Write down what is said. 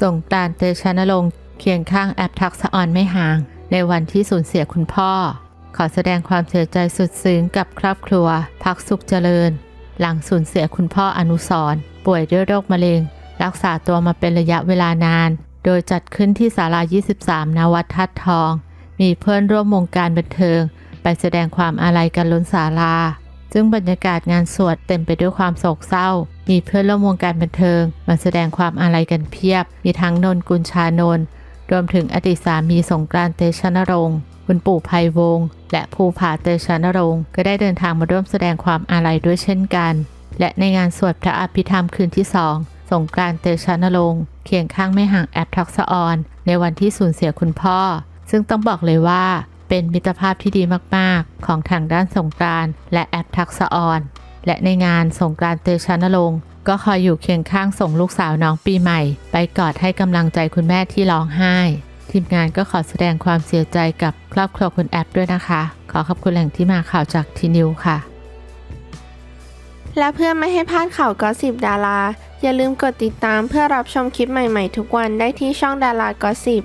ส่งกรานเตชะนรงค์เคียงข้างแอปทักษะออนไม่ห่าง ในวันที่สูญเสียคุณพ่อ ขอแสดงความเสียใจสุดซึ้งกับครอบครัว พักสุขเจริญ หลังสูญเสียคุณพ่ออนุสรณ์ป่วยด้วยโรคมะเร็ง รักษาตัวมาเป็นระยะเวลานาน โดยจัดขึ้นที่ศาลา 23 นวัดทัดทอง มีเพื่อนร่วมวงการบันเทิง ไปแสดงความอาลัยกันล้นศาลา ซึ่งบรรยากาศงานสวดเต็มไปด้วยความโศกเศร้า มีเพื่อนร่วมวงการบันเทิง มาแสดงความอาลัยกันเพียบ มีทั้งนนกุลชานนท์รวมถึงอดีตสามีสงกรานเตชะนรงค์คุณปู่ภัยวงศ์และภูผาเตชะนรงค์ก็ได้เดินทางมาร่วมแสดงความอาลัยด้วยเช่นกัน และในงานสวดพระอภิธรรมคืนที่สองสงกรานเตชะนรงค์เคียงข้างไม่ห่างแอปทักษออนในวันที่สูญเสียคุณพ่อ ซึ่งต้องบอกเลยว่า เป็นมิตรภาพที่ดีมากๆ ของทางด้านสงกรานต์และแอปทักษออน และในงานสงกรานต์เตชะนรงค์ก็คอยอยู่เคียงข้างส่งลูกสาวน้องปีใหม่ ไปกอดให้กำลังใจคุณแม่ที่ร้องไห้ ทีมงานก็ขอแสดงความเสียใจกับครอบครัวคุณแอปด้วยนะคะ ขอขอบคุณแหล่งที่มาข่าวจากทีนิวค่ะ และเพื่อไม่ให้พลาดข่าวก็สิบดารา อย่าลืมกดติดตามเพื่อรับชมคลิปใหม่ๆ ทุกวันได้ที่ช่องดารากอสิบ